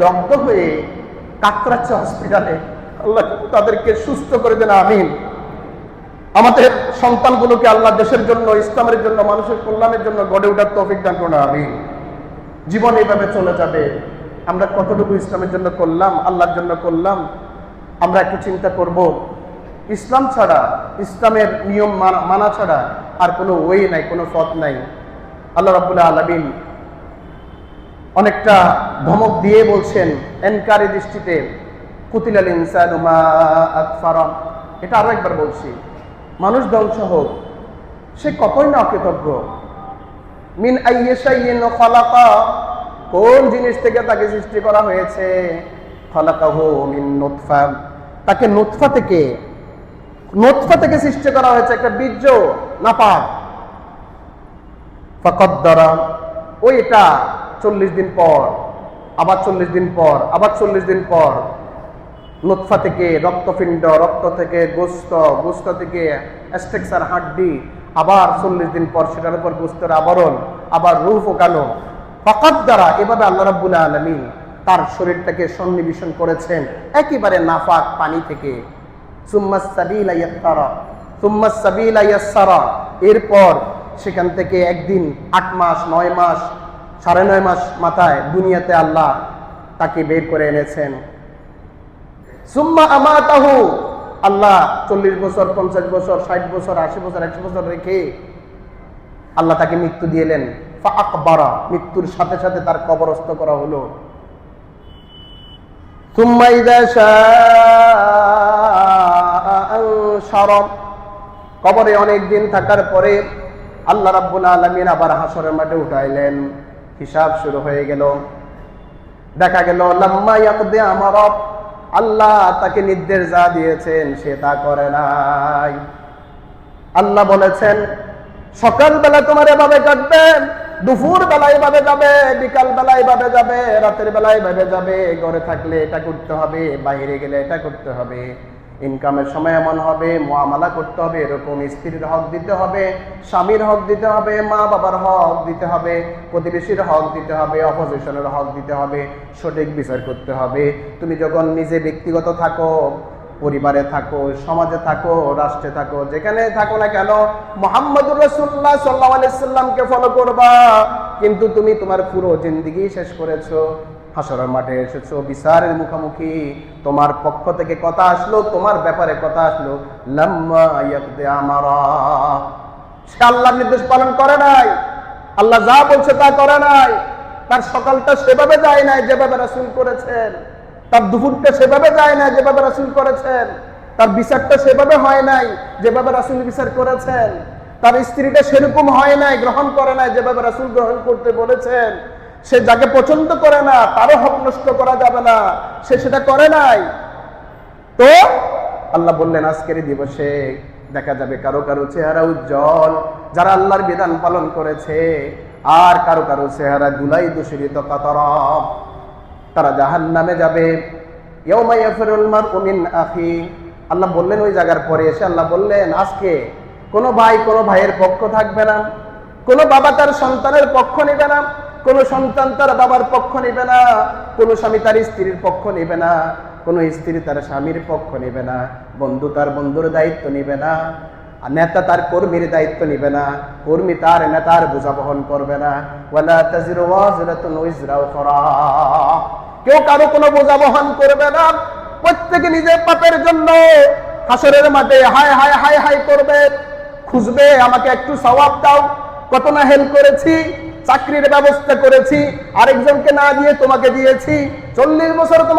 দগ্ধ হয়ে কাতরাচ্ছে হসপিটালে আল্লাহ তাদেরকে সুস্থ করে দেন, আমিন। আমাদের সন্তানগুলোকে আল্লাহ দেশের জন্য, ইসলামের জন্য, মানুষের কল্যাণের জন্য গড়ে ওঠার তৌফিক দান করুন, আমিন। জীবন এইভাবে চলে যাবে। আমরা কতটুকু ইসলামের জন্য করলাম, আল্লাহর জন্য করলাম, আমরা একটু চিন্তা করব। ইসলাম ছাড়া, ইসলামের নিয়ম মানা ছাড়া আর কোনো ওয়ে নাই, কোনো পথ নাই। আল্লাহ রাবুল্লাহ আলমিন অনেকটা ধমক দিয়ে বলছেন, এনকারি দৃষ্টিতে, কুতিলাল ইনসান মা আকফারা। এটা আরও একবার বলছি, মানুষ ধ্বংস হোক, সে কতই না অকৃতজ্ঞ। মিন আইয়েশাইয়িন খালাকা, কোন জিনিস থেকে তাকে সৃষ্টি করা হয়েছে? খালাকাহু মিন নুতফা। তাকে নুতফা থেকে নুতফা থেকে সৃষ্টি করা হয়েছে একটা বীর্য, নাপাক। ফাকদ্দারা ওইটা চল্লিশ দিন পর, আবার চল্লিশ দিন পর, আবার চল্লিশ দিন পর নুৎফা থেকে, রক্তপিণ্ড, রক্ত থেকে গোস্ত গোস্ত থেকে স্ট্রেকচার হাড্ডি, আবার চল্লিশ দিন পর সেটার উপর গোস্তের আবরণ, আবার রুহ ফোকানো ফাকাত দ্বারা এভাবে আল্লাহ রাব্বুল আলমী তার শরীরটাকে সন্নিবেশন করেছেন, একেবারে নাফাক পানি থেকে। এরপর সেখান থেকে একদিন আট মাস, নয় মাস সাড়ে নয় মাস মাথায় দুনিয়াতে আল্লাহ তাকে বের করে এনেছেন। সুম্মা আমাতাহু। আল্লাহ চল্লিশ বছর, পঞ্চাশ বছর, ষাট বছর, আশি বছর, একশো বছর রেখে আল্লাহ তাকে মৃত্যু দিলেন আকবারা, মৃত্যুর সাথে সাথে তার কবরস্থ করা হলো। কবরে অনেক দিন থাকার পরে আল্লাহ রাব্বুল আলামিন আবার হাসরের মাঠে উঠাইলেন। হিসাব শুরু হয়ে গেল। দেখা গেল, লাম্মা ইয়াকদে আমার আল্লাহ তাকে নির্দেশ যা দিয়েছেন সে তা করে নাই। আল্লাহ বলেছেন, সকালবেলা তোমার এভাবে কাটবে দুপুর বেলা এভাবে যাবে বিকাল বেলা এভাবে যাবে, রাতের বেলা এভাবে যাবে, ঘরে থাকলে এটা করতে হবে, বাইরে গেলে এটা করতে হবে। ইনকামের সময় এমন হবে, মোয়ামালা করতে হবে, এরকম স্ত্রীর হক দিতে হবে, স্বামীর হক দিতে হবে, মা বাবার হক দিতে হবে, প্রতিবেশীর হক দিতে হবে অপোজিশনের হক দিতে হবে, সঠিক বিচার করতে হবে। তুমি যখন নিজে ব্যক্তিগত থাকো, পরিবারে থাকো, সমাজে থাকো, রাষ্ট্রে থাকো, যেখানে থাকো না কেন, মোহাম্মদুর রসুল্লাহ সাল্লাহ আলাইসাল্লামকে ফলো করবা। কিন্তু তুমি তোমার পুরো জিন্দিগি শেষ করেছ। হাসরের মাঠে এসেছ, বিচারের মুখোমুখি। তোমার পক্ষ থেকে কথা আসলো, তোমার ব্যাপারে কথা আসলো। সে আল্লাহর নির্দেশ পালন করে নাই। আল্লাহ যা বলছে তা করে নাই। তার সকালটা সেভাবে যায় নাই যেভাবে রাসূল করেছেন। তার দুপুরটা সেভাবে যায় না যেভাবে রাসূল করেছেন। তার বিচারটা সেভাবে হয় নাই যেভাবে রাসূল বিচার করেছেন। তার স্ত্রীটা সেরকম হয় নাই, গ্রহণ করে নাই যেভাবে রাসুল গ্রহণ করতে বলেছেন। সে যাকে পছন্দ করে না, তারও হক নষ্ট করা যাবে না। সে সেটা করে নাই। তো আল্লাহ বললেন, আজকের দিবসে দেখা যাবে কারও কারও চেহারা উজ্জ্বল, যারা আল্লাহর বিধান পালন করেছে, আর কারও কারও চেহারা দুলাই দূষিত কাতরব তারা জাহান নামে যাবে আল্লাহ বললেন, ওই জায়গার পরে এসে আল্লাহ বললেন, আজকে কোনো ভাই, কোনো ভাইয়ের পক্ষ থাকবে না। কোনো বাবা তার সন্তানের পক্ষ নেবে না। কোনো সন্তান তার বাবার পক্ষ নেবে না, কোনো স্বামী তার স্ত্রীর পক্ষ নেবে না, কোনো স্ত্রী তার স্বামীর পক্ষ নেবে না, বন্ধু তার বন্ধুর দায়িত্ব নেবে না নেতা তার কর্মীর দায়িত্ব নেবে না, কর্মী তার নেতার বোঝা বহন করবে না। ওয়ালা তাজিরু কেউ কারও কোনো বোঝা বহন করবে না, প্রত্যেকে নিজের পাপের জন্য হাসরের মাঠে হায় হায় হায় হায় করবে। খুঁজবে, আমাকে একটু সওয়াব দাও, কত না হেল্প করেছি চাকরির ব্যবস্থা করেছি আরেকজনকে না দিয়ে তোমাকে দিয়েছি। চল্লিশ বছর তোমাকে